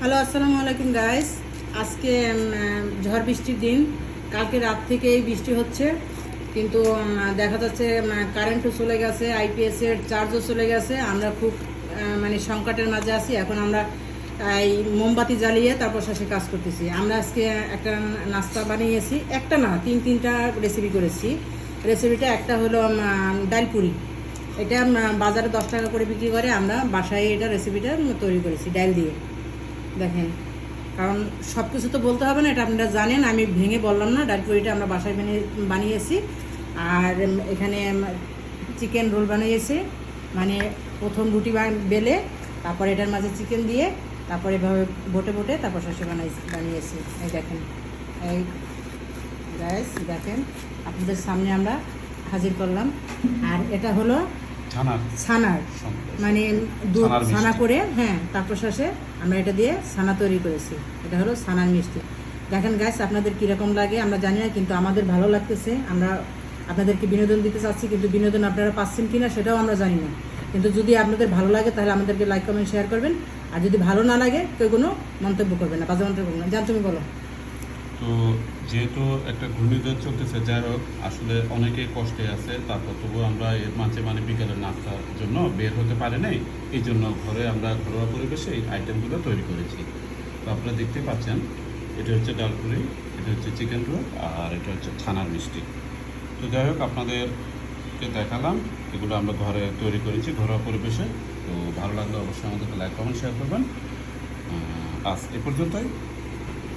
Hello আসসালামু আলাইকুম guys আজকে ঝড় বৃষ্টির দিন। কালকে রাত থেকেই বৃষ্টি হচ্ছে। কিন্তু দেখা যাচ্ছে কারেন্টও চলে গেছে আইপিএস এর চার্জও চলে গেছে। আমরা খুব মানে সংকটের মাঝে আছি। এখন আমরা এই মোমবাতি জ্বালিয়ে তারপর শেষে কাজ করতেছি। আমরা আজকে একটা নাস্তা বানিয়েছি। একটা না তিন তিনটা রেসিপি করেছি। রেসিপিটা একটা হলো উম, ডাল পুরি। এটা বাজারে দশ টাকা করে বিক্রি করে। আমরা বাসায় এটা রেসিপিটা তৈরি করেছি ডাল দিয়ে। দেখেন, কারণ সব কিছু তো বলতে হবে না, এটা আপনারা জানেন, আমি ভেঙে বললাম না পুরিটা আমরা বাসায় বানিয়ে বানিয়েছি। আর এখানে চিকেন রোল বানিয়েছি মানে প্রথম রুটি বেলে, তারপর এটার মাঝে চিকেন দিয়ে, তারপর এভাবে বোটে বোটে, তারপর শেষে বানাইছি বানিয়েছি। এই দেখেন, এই গ্যাস দেখেন, আপনাদের সামনে আমরা হাজির করলাম। আর এটা হলো ছানার মানে দুধ ছানা করে হ্যাঁ তারপর শেষে আমরা এটা দিয়ে ছানা তৈরি করেছি। এটা হলো ছানার মিষ্টি। দেখেন গাছ আপনাদের কীরকম লাগে আমরা জানি না কিন্তু আমাদের ভালো লাগতেছে। আমরা আপনাদেরকে বিনোদন দিতে চাচ্ছি কিন্তু বিনোদন আপনারা পাচ্ছেন কিনা সেটাও আমরা জানি না। কিন্তু যদি আপনাদের ভালো লাগে তাহলে আমাদেরকে লাইক কমেন্ট শেয়ার করবেন। আর যদি ভালো না লাগে কেউ কোনো মন্তব্য করবেন না বাজে মন্তব্য করবেন না। জান তুমি বলো। তো যেহেতু একটা ঘূর্ণিঝড় চলতেছে হোক, আসলে অনেকেই কষ্টে আছে। তারপর তবু আমরা এর মাঝে মানে বিকেলের নাস্তার জন্য বের হতে পারে নাই। এই জন্য ঘরে আমরা ঘরোয়া পরিবেশে এই আইটেমগুলো তৈরি করেছি। তো আপনারা দেখতে পাচ্ছেন, এটা হচ্ছে ডালপুরি এটা হচ্ছে চিকেন রোল আর এটা হচ্ছে ছানার মিষ্টি। তো যাই হোক, আপনাদেরকে দেখালাম, এগুলো আমরা ঘরে তৈরি করেছি ঘরোয়া পরিবেশে। তো ভালো লাগলে অবশ্যই আমাদেরকে লাইক কমেন্ট শেয়ার করবেন। আজ এ পর্যন্তই।